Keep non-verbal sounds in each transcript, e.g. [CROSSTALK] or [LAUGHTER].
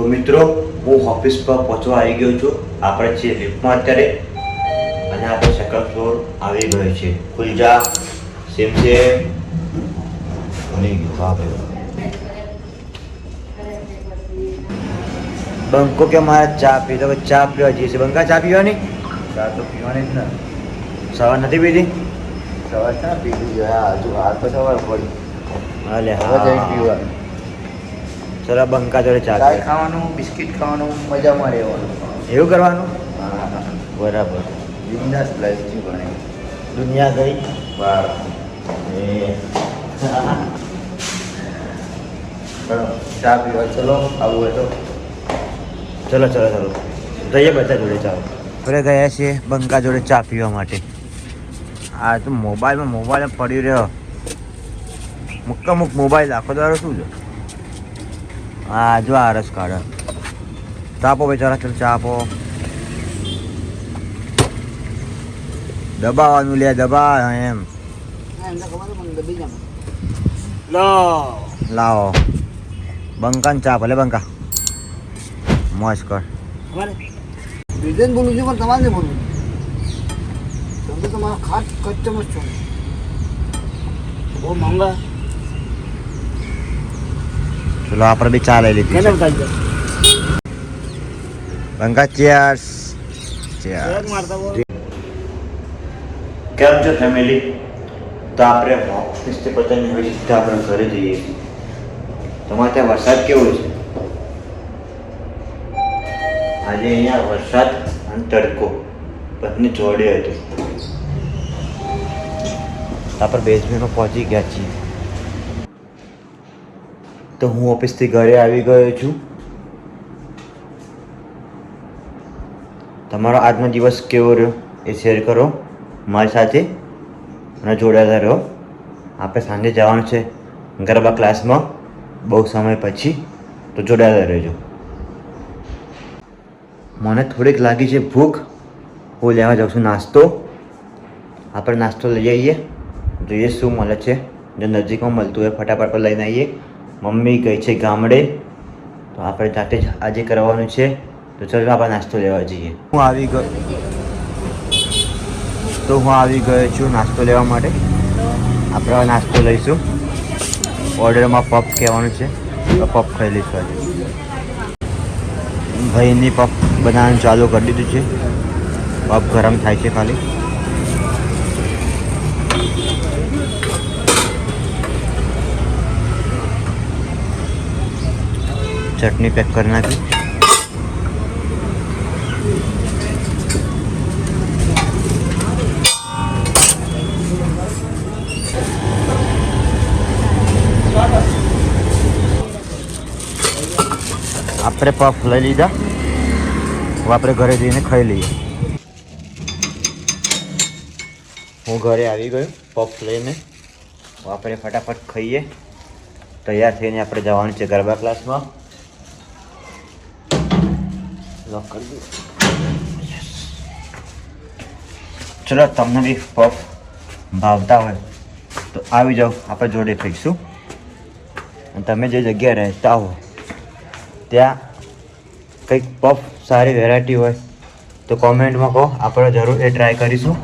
તો મિત્રો હું ઓફિસ પર પહોંચવા આવી ગયો છું. આપણે છીએ લિફ્ટમાં અત્યારે. અને આપણો સેકન્ડ ફ્લોર આવી ગયો છે. ખુલજા સેમ છે. બંકો કે મારે ચા પી તો ચા પીવા જઈએ છે બંકા ચા પીવાની? ચા તો પીવાની જ ને. સવાર નથી પીધી? સવાર ચા પીધી હા હજુ હાથ તો સવાર પડી. અલે હવે જઈ હા. પીવાનું. ચલો બંકા જોડે ચા ખાવાનું બિસ્કિટ ખાવાનું મજામાં રહેવાનું. એવું કરવાનું? બરાબર. બિઝનેસ લાઈફ જીવવાની દુનિયા ગઈ? બહાર ચા પીવા ચલો આવું હોય તો. ચલો ચલો ચલો. જઈએ બધા જોડે ચાલો આપણે ગયા છીએ બંકા જોડે ચા પીવા માટે. આ તો મોબાઈલમાં મોબાઈલ પડ્યો રહ્યો. મુક્કા મુક મોબાઈલ આખો દ્વારા શું છે? હા જો આ રસ કાઢે. ચા આપો બેચારા ચલ ચા આપો દબાવાનું લે દબા એમ લાવો. બંકા ચા ભલે બંકા. મોજ કર. ડિઝાઇન બોલું છું પણ તમારે નહીં બોલવું. તમે તો તમારો ખાસ કસ્ટમર છો. બહુ મોંઘા ચલો આપણે બી ચા લઈ લીધી બંકા ચેર્સ કેમ છો ફેમિલી તો આપણે ઓફિસથી પતંગ હવે સીધા આપણે ઘરે જઈએ છીએ તમારે ત્યાં વરસાદ કેવો છે આજે અહીંયા વરસાદ અને તડકો બંને જોડે હતો આપણે બેઝમેન્ટમાં પહોંચી ગયા છીએ તો હું ઓફિસથી ઘરે આવી ગયો છું. તમારો આજનો દિવસ કેવો રહ્યો? એ શેર કરો મારી સાથે અને જોડાયેલા રહો. આપણે સાંજે જવાનું છે ગરબા ક્લાસમાં. બહુ સમય પછી તો જોડાયેલા રહેજો. મને થોડીક લાગી છે ભૂખ. હું લેવા જાઉં છું નાસ્તો. આપણે નાસ્તો લઈ આવીએ. જોઈએ શું મળે છે. જો નજીકમાં મળતું હોય, ફટાફટ પર લઈને આવીએ. મમ્મી ગઈ છે ગામડે. તો આપણે જાતે જ આજે કરવાનું છે. તો ચલો આપણે નાસ્તો લેવા જઈએ. હું આવી ગયો. તો હું આવી ગયો છું નાસ્તો લેવા માટે. આપણે નાસ્તો લઈશું. ઓર્ડરમાં પપ કહેવાનું છે. તો પપ ખાઈ લઈશું આજે. ભાઈની પપ બનાવવાનું ચાલુ કરી દીધું છે. પપ ગરમ થાય છે ખાલી. ચટણી પેક કરી નાખી. આપણે પફ લઈ લીધા. આપણે ઘરે જઈને ખાઈ લઈએ. હું ઘરે આવી ગયો, પફ લઈને. આપણે ફટાફટ ખાઈએ. તૈયાર થઈને આપણે જવાનું છે ગરબા ક્લાસમાં લોક કરી ચલો, તમને બી પફ ભાવતા હોય તો આવી જાઓ, આપણે જોડે ફેંકશું અને તમે જે જગ્યાએ રહેતા હો, ત્યાં કંઈક પફ સારી વેરાયટી હોય તો કોમેન્ટમાં કહો. આપણે જરૂર એ ટ્રાય કરીશું.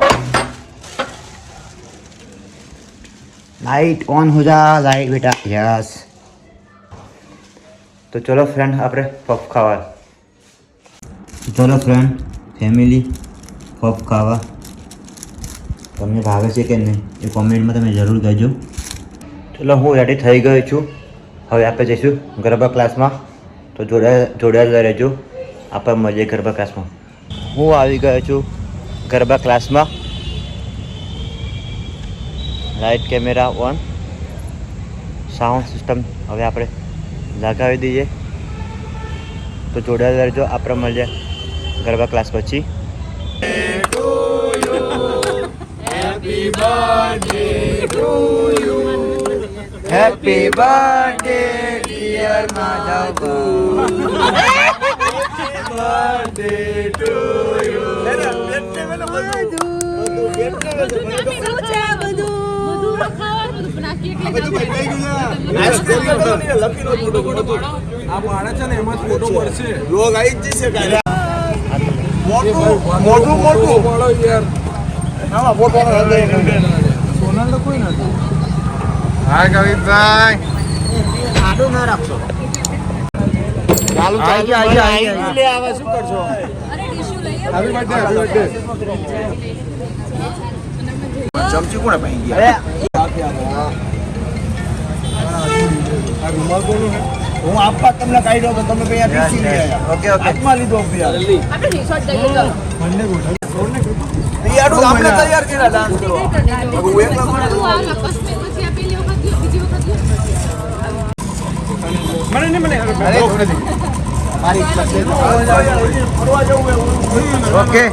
લાઈટ ઓન હો જા લાઈટ બેટા. યસ તો ચલો ફ્રેન્ડ આપણે પફ ખાવા ચલો ફ્રેન્ડ ફેમિલી પફ ખાવા. તમને ભાવે છે કે નહીં, એ કોમેન્ટમાં તમે જરૂર કહેજો. ચલો, હું રેડી થઈ ગયો છું. હવે આપણે જઈશું ગરબા ક્લાસમાં તો જોડાયા જોડાયેલા રહેજો. આપણે મળીએ ગરબા ક્લાસમાં હું આવી ગયો છું ગરબા ક્લાસમાં light camera on sound system હવે આપણે લગાવી દઈએ. તો જોડાયેલા રહેજો, આપણે મળીએ. ગરબા ક્લાસ પછી. હેપી બર્થડે ડિયર માધવ લખી લો ફોટો ફોટો આ આણે છે ને એમાં જ ફોટો પડશે. રોગ આવી જ જશે મોટું મોટું મોટું પાડો યાર આમાં ફોટો સોનલ તો કોઈ નથી હાય કવિતભાઈ આડું ના રાખશો ચાલુ આઈ આઈ આઈ લે આવે શું કરશો બર્થડે બર્થડે ચમચી કોણે પાઈ ગયા આ રૂમાલ કોનું હે હું આપવા તમને કાઢ્યો તો તમે કઈ આ પીસી ઓકે ઓકે હાથમાં લીધો ભૈયા આપણે રિસોર્ટ જઈએ તો મને ગોઠવ તૈયાર આપણે તૈયાર કર્યા ડાન્સ કરવા. હું એકલા કોને તું આ લપસ મેં પછી આ પેલી વખત બીજી વખત મને નહીં મને દુઃખ મારી ફરવા જવું ઓકે.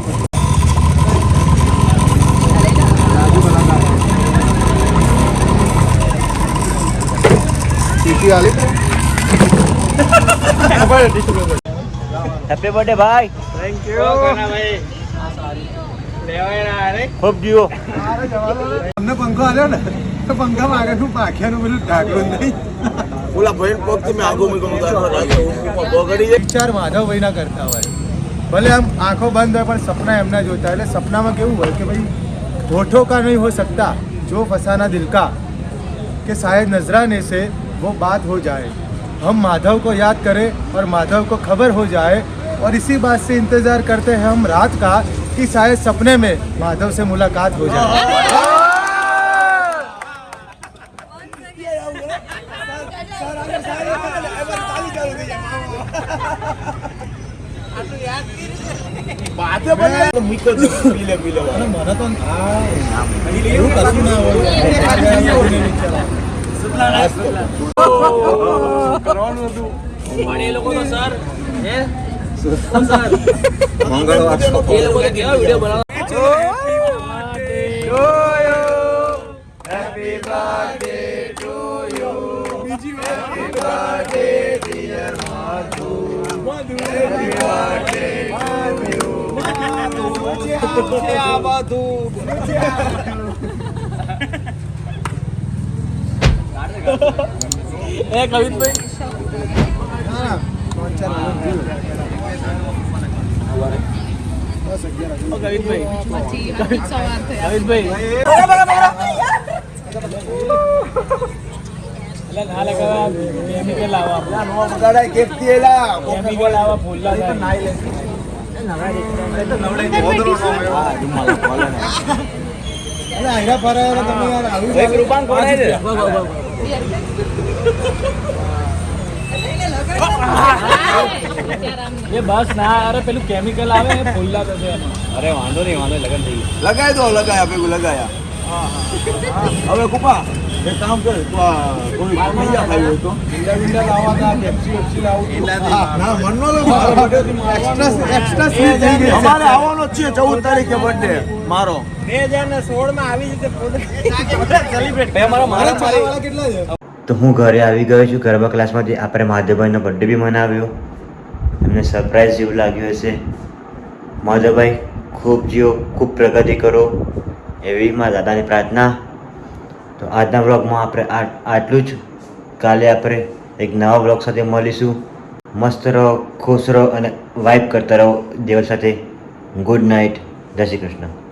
ટીટી આલી હેપી બર્થડે ભાઈ થેન્ક યુ ખૂબ જીવો. અમને પંખો આવ્યો ને તો પંખા માગે શું પાખ્યાનું બધું ઢાંકડું નહીં. ઓલા ભાઈ પગથી મેં આગો મૂકો વિચાર માધવભાઈ ના કરતા હોય. ભલે આમ આંખો બંધ હોય પણ સપના એમના જોતા એટલે સપનામાં કેવું હોય કે ભાઈ હોઠો કા નહીં હો સકતા જો ફસાના દિલકા કે શાયદ નજરા ને સે વો બાત હો જાય हम माधव को याद करें और माधव को खबर हो जाए। और इसी बात से इंतज़ार करते हैं हम रात का कि शायद सपने में माधव से मुलाकात हो जाए। બાજે બને મૂક્યો છે એ મને તો આ એવું કશું ના હોય કરવાનું હતું ના, ત્રણ થી એલા કેમિકલ આવા ફૂલલા તો નાઈ લે અરે આયરા ફરાયા તમે યાર આવી એક રૂપાન એ બસ ના અરે પેલું કેમિકલ આવે ને ફૂલ્લા થશે લગાઈ દો લગાયા પેલું લગાયા. હવે કુપા. એ કામ કર કોઈ પૈસા ખાઈ હોય તો. ઈંડા બીંડા લાવવા તા પેપ્સી પેપ્સી લાવું ના મનનો લો મારો. birthday એક્સ્ટ્રા એક્સ્ટ્રા સી થઈ ગઈ અમારે આવવાનો જ છે ચૌદ તારીખે બર્થડે મારો. [LAUGHS] [LAUGHS] મારા મારા કેટલા છે? તો હું ઘરે આવી ગયો છું. ગરબા ક્લાસમાંથી આપણે માધવભાઈનો બર્થડે બી મનાવ્યો. એમને સરપ્રાઈઝ જેવું લાગ્યું હશે. માધવભાઈ ખૂબ જીવો, ખૂબ પ્રગતિ કરો. એવી મારા દાદાની પ્રાર્થના. તો આજના વ્લોગમાં આપણે આટલું જ. કાલે આપણે એક નવા વ્લોગ સાથે મળીશું. મસ્ત રહો, ખુશ રહો અને વાઇબ કરતા રહો. દેવ સાથે ગુડ નાઇટ જય શ્રી કૃષ્ણ.